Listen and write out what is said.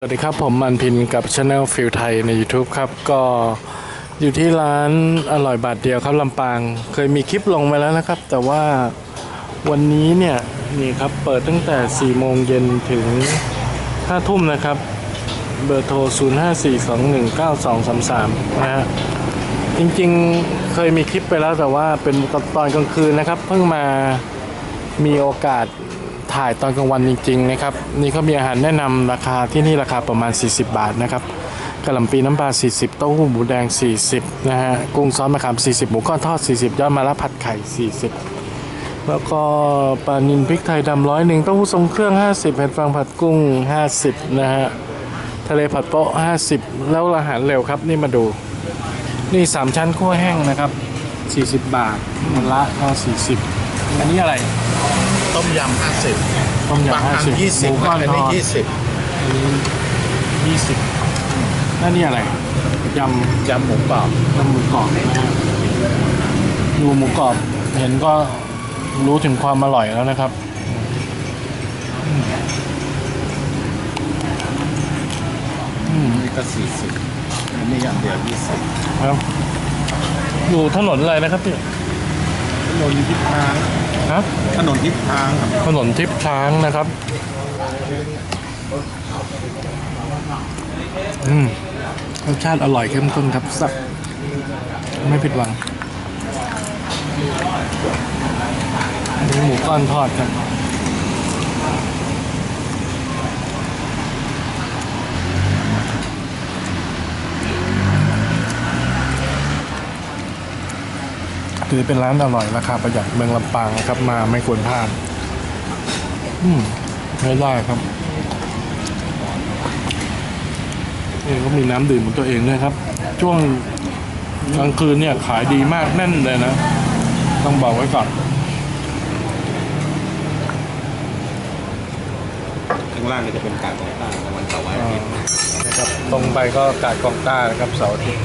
สวัสดีครับ ผมมันพินกับช anel ฟิลไทยใน YouTube ครับ ก็อยู่ที่ร้านอร่อยบาทเดียวครับลำปาง เคยมีคลิปลงไปแล้วนะครับ แต่ว่าวันนี้เนี่ย นี่ครับ เปิดตั้งแต่ 4 โมงเย็นถึง 5 ทุ่มนะครับ เบอร์โทร 0542192233 นะฮะจริงๆเคยมีคลิปไปแล้วแต่ว่าเป็นตอนกลางคืนนะครับ เพิ่งมามีโอกาส ถ่ายตอนกลางวันจริงๆนะครับนี่เขามีอาหารแนะนำราคาที่นี่ราคาประมาณ 40 บาทนะครับกะหล่ำปีน้ำปลา 40 เต้าหู้หมูแดง 40 นะฮะ กุ้งซอสมะขาม 40 หมูก้อนทอด 40 ยอดมะระผัดไข่ 40 แล้วก็ปลานิลพริกไทยดำร้อยหนึ่งเต้าหู้ทรงเครื่อง 50เห็ดฟางผัดกุ้ง 50 นะฮะ ทะเลผัดโป๊ะ 50 แล้วอาหารเร็วครับนี่มาดู นี่ 3 ชั้นคั่วแห้งนะครับ 40 บาทมันละก็40 อันนี้อะไร ยำห้าสิบต้มบางยำอัน50ยี่สิบหมูก้อนอันทนี้อดยี่สิบอันนี้ยี่สิบแล้วนี่อะไรยำยำหมูกรอบยำหมูกรอบนะฮะดูหมูกรอบเห็นก็รู้ถึงความอร่อยแล้วนะครับนี่ก็สี่สิบอันนี้อย่างเดียวยี่สิบครับอยู่ถนนอะไรนะครับพี่ถนนทิพย์ทาง ฮะถนนทิพย์ทางครับถนนทิพย์ช้างนะครับ อืมรสชาติอร่อยเข้มข้นครับสับไม่ผิดหวังอันนี้หมูก้อนทอดครับ ถือเป็นร้านอร่อยราคาประหยัดเมืองลำปางนะครับมาไม่ควรพลาดอืมไม่ได้ครับนี่ก็มีน้ำดื่มของตัวเองด้วยครับ ช่วงกลางคืนเนี่ยขายดีมากแน่นเลยนะ ต้องบอกไว้ก่อนข้างล่างก็จะเป็นกากของต้าในวันเสาร์อาอ่าทิตย์นะครับ ตรงไปก็กาดกองต้านะครับเสาร์อาทิตย์